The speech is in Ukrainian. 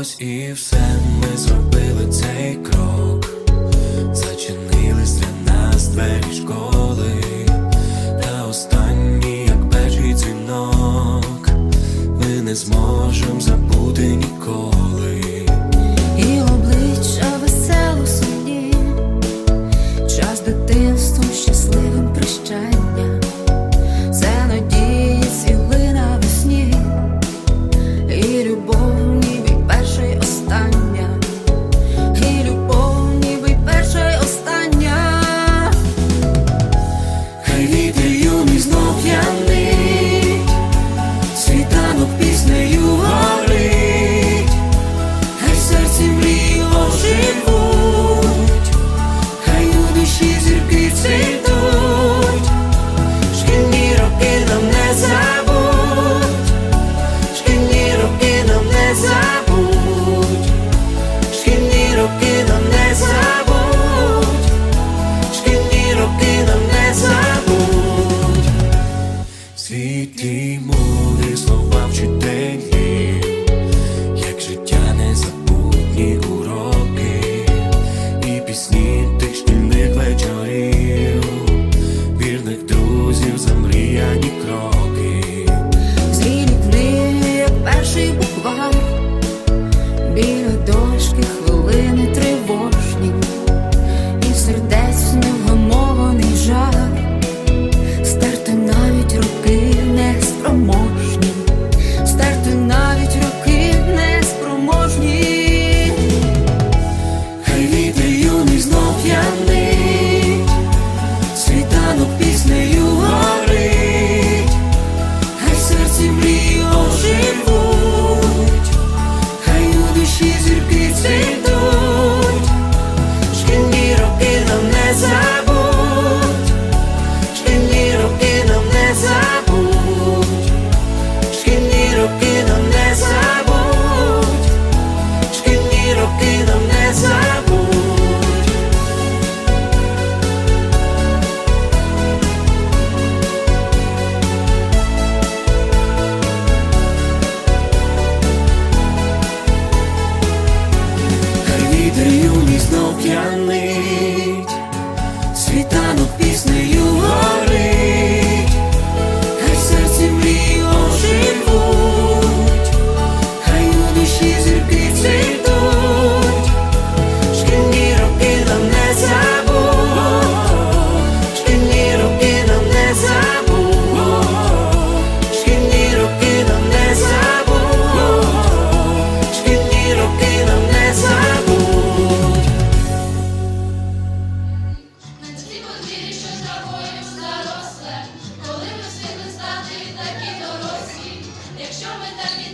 Ось і все ми зробили цей крок. Зачинились для нас двері школи, та останній, як перший дзвінок, ми не зможемо забути ніколи. moon is about your day. що травою заросле, коли ми встигли стати такі дорослі, якщо ми такі.